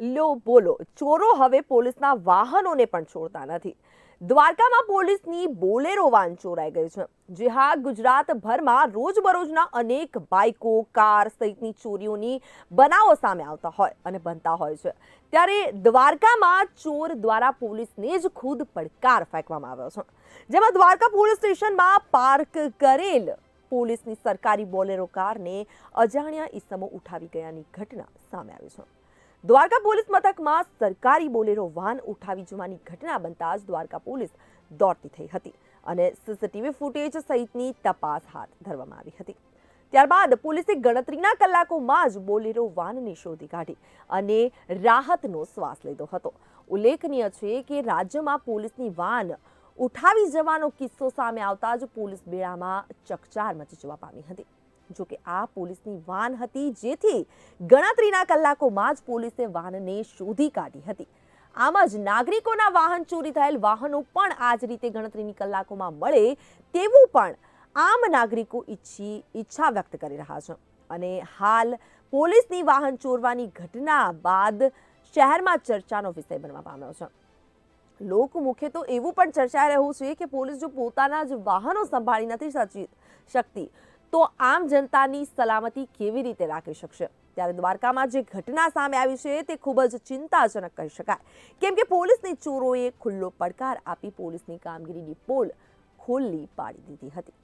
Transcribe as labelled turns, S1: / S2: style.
S1: લો, બોલો. ચોરો હવે પોલીસના વાહનોને પણ છોડતા નથી. દ્વારકામાં પોલીસની બોલેરો વાન ચોરાઈ ગઈ છે. જે હા, ગુજરાતભરમાં રોજબરોજના અનેક બાઇકો, કાર સહિતની ચોરીઓની બનાવો સામે આવતા હોય અને બનતા હોય છે. ત્યારે દ્વારકામાં ચોર દ્વારા પોલીસને જ ખુદ પડકાર ફેંકવામાં આવ્યો છે. જેમાં દ્વારકા પોલીસ સ્ટેશનમાં પાર્ક કરેલ પોલીસની સરકારી બોલેરો કારને અજાણ્યા ઈસમો ઉઠાવી ગયાની ઘટના સામે આવી છે. દ્વારકા પોલીસ મથકમાં સરકારી બોલેરો વાહન ઉઠાવી જવાની ઘટના બનતા જ દ્વારકા પોલીસ દોડતી થઈ હતી અને સીસીટીવી ફૂટેજ સહિતની તપાસ હાથ ધરવામાં આવી હતી. ત્યારબાદ પોલીસે ગણતરીના કલાકોમાં જ બોલેરો વાનને શોધી કાઢી અને રાહતનો શ્વાસ લીધો હતો. ઉલ્લેખનીય છે કે રાજ્યમાં પોલીસની વાન ઉઠાવી જવાનો કિસ્સો સામે આવતા જ પોલીસ બેડામાં ચકચાર મચી જવા પામી હતી. જો કે આ પોલીસની વાન હતી, જેથી ગણતરીના કલાકોમાં જ પોલીસે વાનને શોધી કાઢી હતી. આમ જ નાગરિકોના વાહન ચોરી થયેલ વાહનો પણ આ જ રીતે ગણતરીની કલાકોમાં મળે તેવું પણ આમ નાગરિકો ઈચ્છી, ઈચ્છા વ્યક્ત કરી રહ્યા છે. અને હાલ પોલીસની વાહન ચોરવાની ઘટના બાદ શહેરમાં ચર્ચાનો વિષય બનવા પામ્યો છે. લોકમુખે તો એવું પણ ચર્ચાઈ રહ્યું છે કે પોલીસ જો પોતાના જ વાહનો સંભાળી નથી શકતી તો આમ જનતાની સલામતી કેવી રીતે રાખી શકશે? ત્યારે દ્વારકામાં જે ઘટના સામે આવી છે તે ખૂબ જ ચિંતાજનક કહી શકાય. કેમ કે પોલીસની ચોરોએ ખુલ્લો પડકાર આપી પોલીસની કામગીરીની પોલ ખોલ્લી પાડી દીધી હતી.